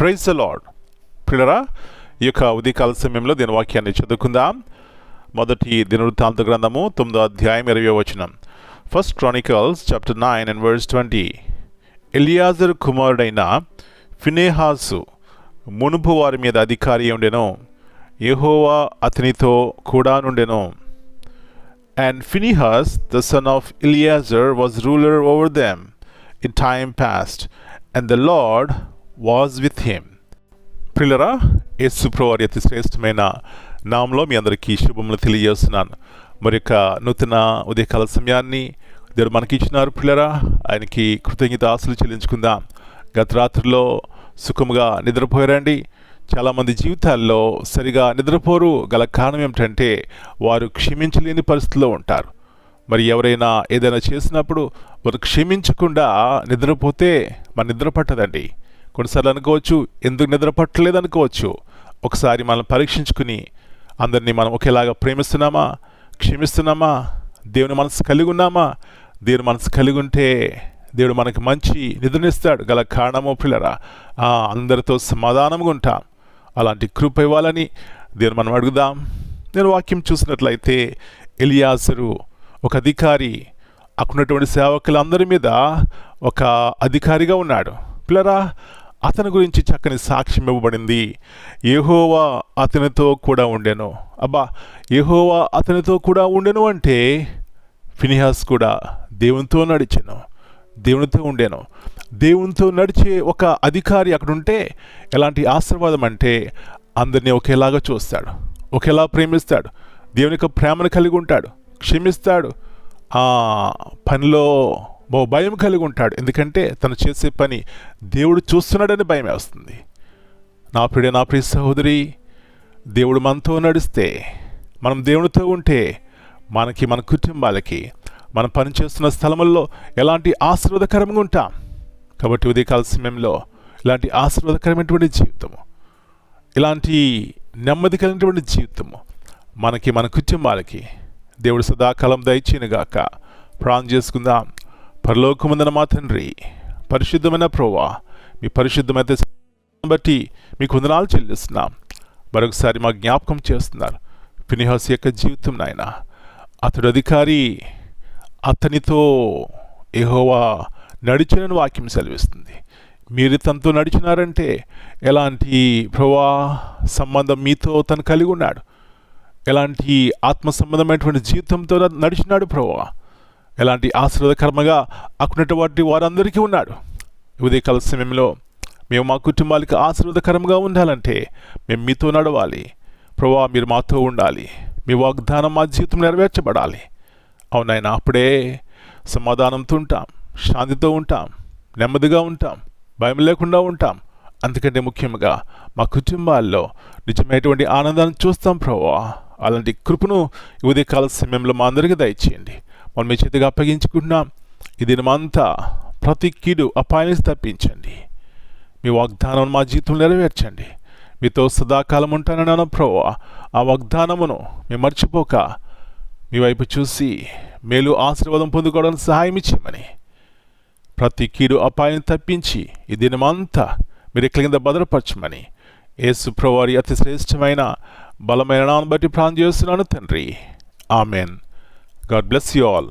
Praise the lord పిల్లరా ఈ యొక్క ఉదయకాల సమయంలో దీని వాక్యాన్ని చదువుకుందాం. మొదటి దినవృత్తాంత గ్రంథము తొమ్మిదో అధ్యాయం ఇరవై వచనం. First Chronicles chapter nine and verse twenty Eleazar కుమారుడైన ఫినేహాసు మునుపు వారి మీద అధికారి ఉండెను. యెహోవా అతనితో కూడా నుండెను. And Phinehas the son of Eleazar was ruler over them in time past, and the Lord was with him ప్రిలరా ఏ ప్రవారి అతి శ్రేష్టమైన నామంలో మీ అందరికీ శుభములు తెలియజేస్తున్నాను. మరి యొక్క నూతన ఉదయకాల సమయాన్ని దేవుడు మనకి ఇచ్చినారు పిల్లరా ఆయనకి కృతజ్ఞత ఆశలు చెల్లించుకుందాం. గత రాత్రిలో సుఖముగా నిద్రపోయారండి. చాలామంది జీవితాల్లో సరిగా నిద్రపోరు. గల కారణం ఏమిటంటే వారు క్షమించలేని పరిస్థితిలో ఉంటారు. మరి ఎవరైనా ఏదైనా చేసినప్పుడు వారు క్షమించకుండా నిద్రపోతే మన నిద్ర పట్టదండి. కొన్నిసార్లు అనుకోవచ్చు ఎందుకు నిద్ర పట్టలేదు అనుకోవచ్చు. ఒకసారి మనం పరీక్షించుకుని అందరినీ మనం ఒకేలాగా ప్రేమిస్తున్నామా? క్షమిస్తున్నామా? దేవుని మనసు కలిగి ఉన్నామా? దేవుని మనసు కలిగి ఉంటే దేవుడు మనకి మంచి నిద్రనిస్తాడు. గల కారణము పిల్లరా అందరితో సమాధానంగా ఉంటాం. అలాంటి కృప ఇవ్వాలని దేవుని మనం అడుగుదాం. నేను వాక్యం చూసినట్లయితే ఎలియాసరు ఒక అధికారి అక్కడున్నటువంటి సేవకులందరి మీద ఒక అధికారిగా ఉన్నాడు. పిల్లరా అతని గురించి చక్కని సాక్ష్యం ఇవ్వబడింది. యెహోవా అతనితో కూడా ఉండెను. అబ్బా యెహోవా అతనితో కూడా ఉండెను అంటే ఫినిహాస్ కూడా దేవునితో నడిచెను. దేవునితో ఉండేను. దేవునితో నడిచే ఒక అధికారి అక్కడ ఉంటే ఎలాంటి ఆశీర్వాదం అంటే అందరినీ ఒకేలాగా చూస్తాడు. ఒకేలా ప్రేమిస్తాడు. దేవుని యొక్క ప్రేమను కలిగి ఉంటాడు. క్షమిస్తాడు. ఆ పనిలో ఓ భయం కలిగి ఉంటాడు. ఎందుకంటే తను చేసే పని దేవుడు చూస్తున్నాడని భయం వేస్తుంది. నా ప్రియ నా ప్రియ సహోదరి దేవుడు మనతో నడిస్తే మనం దేవునితో ఉంటే మనకి మన కుటుంబాలకి మనం పనిచేస్తున్న స్థలముల్లో ఎలాంటి ఆశీర్వాదకరంగా ఉంటాం. కాబట్టి ఉదయకాల సమయంలో ఇలాంటి ఆశీర్వాదకరమైనటువంటి జీవితము ఇలాంటి నెమ్మది కలిగినటువంటి జీవితము మనకి మన కుటుంబాలకి దేవుడు సదాకాలం దయచేయనుగాక. ప్రాణం చేసుకుందాం. పరలోకముందన మా తండ్రి పరిశుద్ధమైన ప్రోవా మీ పరిశుద్ధమైన బట్టి మీకు వందనాలు చెల్లిస్తున్నాం. మరొకసారి మా జ్ఞాపకం చేస్తున్నారు. ఫినిహాస్ యొక్క జీవితం నాయన అతడు అధికారి అతనితో ఎహోవా నడిచినని వాక్యం సెలవిస్తుంది. మీరు తనతో నడిచినారంటే ఎలాంటి ప్రభా సంబంధం మీతో తను కలిగి ఉన్నాడు? ఎలాంటి ఆత్మ సంబంధమైనటువంటి జీవితంతో నడిచినాడు ప్రభా ఎలాంటి ఆశీర్వాదకర్మగా అక్కడినటువంటి వారందరికీ ఉన్నాడు. ఉదయకాల సమయంలో మేము మా కుటుంబాలకి ఆశీర్వదకరంగా ఉండాలంటే మేము మీతో నడవాలి. ప్రభా మీరు మాతో ఉండాలి. మీ వాగ్దానం మా జీవితం నెరవేర్చబడాలి. అవునాయన అప్పుడే సమాధానంతో ఉంటాం శాంతితో ఉంటాం నెమ్మదిగా ఉంటాం భయం లేకుండా ఉంటాం. అందుకంటే ముఖ్యంగా మా కుటుంబాల్లో నిజమైనటువంటి ఆనందాన్ని చూస్తాం ప్రభా. అలాంటి కృపను ఉదయకాల సమయంలో మా అందరికీ దయచేయండి. మనం మీ చేతిగా అప్పగించుకుంటున్నాం. ఈ దినమంతా ప్రతి కీడు అపాయాన్ని తప్పించండి. మీ వాగ్దానం మా జీవితంలో నెరవేర్చండి. మీతో సదాకాలం ఉంటానన్నాను ప్రభా ఆ వాగ్దానమును మేము మర్చిపోక మీ వైపు చూసి మేలు ఆశీర్వాదం పొందుకోవడానికి సహాయం ఇచ్చేయమని. ప్రతి కీడు అపాయాన్ని తప్పించి ఈ దినమంతా మీరు ఎక్కడి కింద భద్రపరచమని. యేసు ప్రవారి అతి శ్రేష్టమైన బలమైన బట్టి ప్రాణం చేస్తున్నాను తండ్రి. Amen. God bless you all